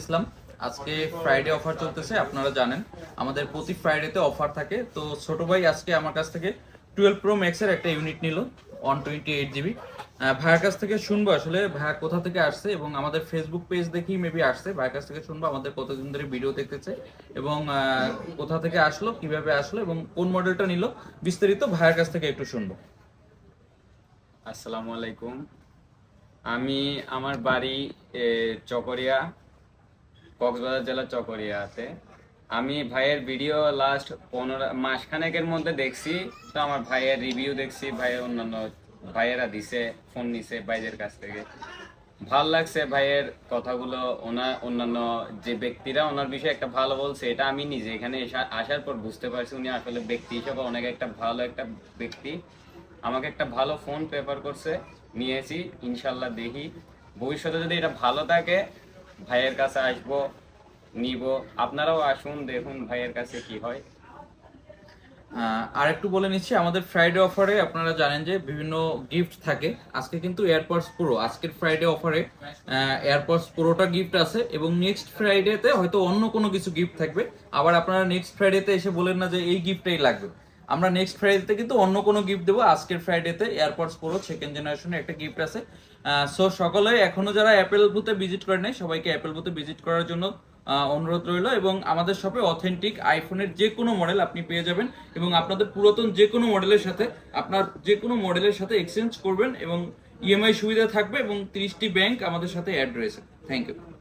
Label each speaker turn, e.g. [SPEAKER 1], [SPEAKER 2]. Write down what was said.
[SPEAKER 1] ইসলাম আজকে Friday offer চলতেছে, আপনারা জানেন। আমাদের প্রতি ফ্রাইডেতে অফার থাকে। তো ছোট ভাই আজকে আমার কাছ থেকে টুয়েলভ প্রো ম্যাক্সের একটা ইউনিট নিল ওয়ান টোয়েন্টি এইট জিবি ভাইয়ের কাছ থেকে শুনব আসলে, ভাইয়া কোথা থেকে আসছে এবং আমাদের ফেসবুক পেজ দেখেই মেবি আসছে। ভাইয়ের কাছ থেকে শুনব আমাদের কতদিন ধরে ভিডিও দেখতেছে এবং কোথা থেকে আসলো, কীভাবে আসলো এবং কোন মডেলটা নিল, বিস্তারিত ভাইয়ের কাছ থেকে একটু শুনব।
[SPEAKER 2] আসসালামু আলাইকুম। আমি আমার বাড়ি চকরিয়া কক্সবাজার জেলা চকরিয়াতে। আমি ভাইয়ের ভিডিও লাস্ট পনেরো, মাসখানেকের মধ্যে দেখছি, তো আমার ভাইয়ের রিভিউ দেখছি, ভাইয়ের অন্যান্য ভাইয়েরা দিছে ফোন নিছে ভাইদের কাছ থেকে। ভালো লাগছে ভাইয়ের কথাগুলো ওনার অন্যান্য যে ব্যক্তিরা ওনার বিষয়ে একটা ভালো বলছে, এটা আমি নিজে এখানে আসার পর বুঝতে পারছি উনি আসলে ব্যক্তি হিসেবে অনেক একটা ভালো একটা ব্যক্তি। আমাকে একটা ভালো ফোন প্রেফার করছে, নিয়েছি, ইনশাল্লাহ দেখি। ভবিষ্যতে যদি এটা ভালো থাকে ভাইয়ের কাছে আসব, নিব। আপনারাও আসুন, দেখুন ভাইয়ের কাছে কি হয়।
[SPEAKER 1] আর একটু বলে নিচ্ছি, আমাদের ফ্রাইডে অফারে আপনারা জানেন যে বিভিন্ন গিফট থাকে। আজকে কিন্তু এয়ারপডস প্রো আজকের ফ্রাইডে অফারে এয়ারপডস প্রোটা গিফট আছে এবং নেক্সট ফ্রাইডেতে হয়তো অন্য কোনো কিছু গিফট থাকবে। আবার আপনারা নেক্সট ফ্রাইডেতে এসে বলেন না যে এই গিফটটাই লাগবে। আমরা নেক্সট ফ্রাইডেতে কিন্তু অন্য কোনো গিফট দেবো। আজকের ফ্রাইডেতে এয়ারপডস প্রো সেকেন্ড জেনারেশনের একটা গিফট আছে। সো সকলে এখনও যারা অ্যাপেল বুথে ভিজিট করে নাই, সবাইকে অ্যাপেল বুথে ভিজিট করার জন্য অনুরোধ রইল এবং আমাদের শপে অথেন্টিক আইফোনের যে কোনো মডেল আপনি পেয়ে যাবেন এবং আপনাদের পুরাতন যে কোনো মডেলের সাথে আপনার যে কোনো মডেলের সাথে এক্সচেঞ্জ করবেন এবং ইএমআই সুবিধা থাকবে এবং তিরিশটি ব্যাংক আমাদের সাথে অ্যাড রয়েছে। Thank you